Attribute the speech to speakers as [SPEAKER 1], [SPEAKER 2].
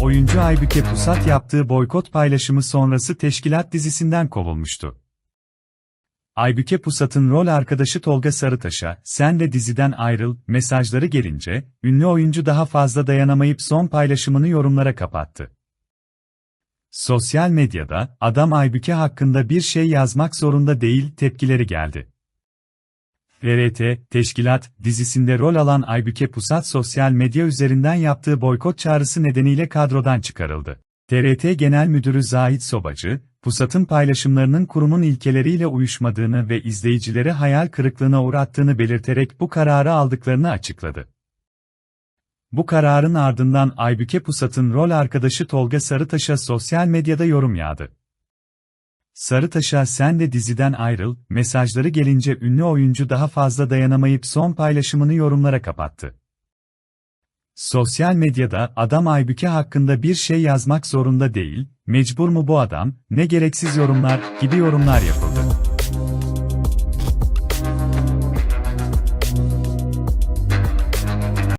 [SPEAKER 1] Oyuncu Aybüke Pusat yaptığı boykot paylaşımı sonrası teşkilat dizisinden kovulmuştu. Aybüke Pusat'ın rol arkadaşı Tolga Sarıtaş'a, sen de diziden ayrıl, mesajları gelince, ünlü oyuncu daha fazla dayanamayıp son paylaşımını yorumlara kapattı. Sosyal medyada, adam Aybüke hakkında bir şey yazmak zorunda değil tepkileri geldi. RT, Teşkilat, dizisinde rol alan Aybüke Pusat sosyal medya üzerinden yaptığı boykot çağrısı nedeniyle kadrodan çıkarıldı. TRT Genel Müdürü Zahit Sobacı, Pusat'ın paylaşımlarının kurumun ilkeleriyle uyuşmadığını ve izleyicileri hayal kırıklığına uğrattığını belirterek bu kararı aldıklarını açıkladı. Bu kararın ardından Aybüke Pusat'ın rol arkadaşı Tolga Sarıtaş'a sosyal medyada yorum yağdı. Sarıtaş'a sen de diziden ayrıl, mesajları gelince ünlü oyuncu daha fazla dayanamayıp son paylaşımını yorumlara kapattı. Sosyal medyada adam Aybüke hakkında bir şey yazmak zorunda değil, mecbur mu bu adam, ne gereksiz yorumlar gibi yorumlar yapıldı.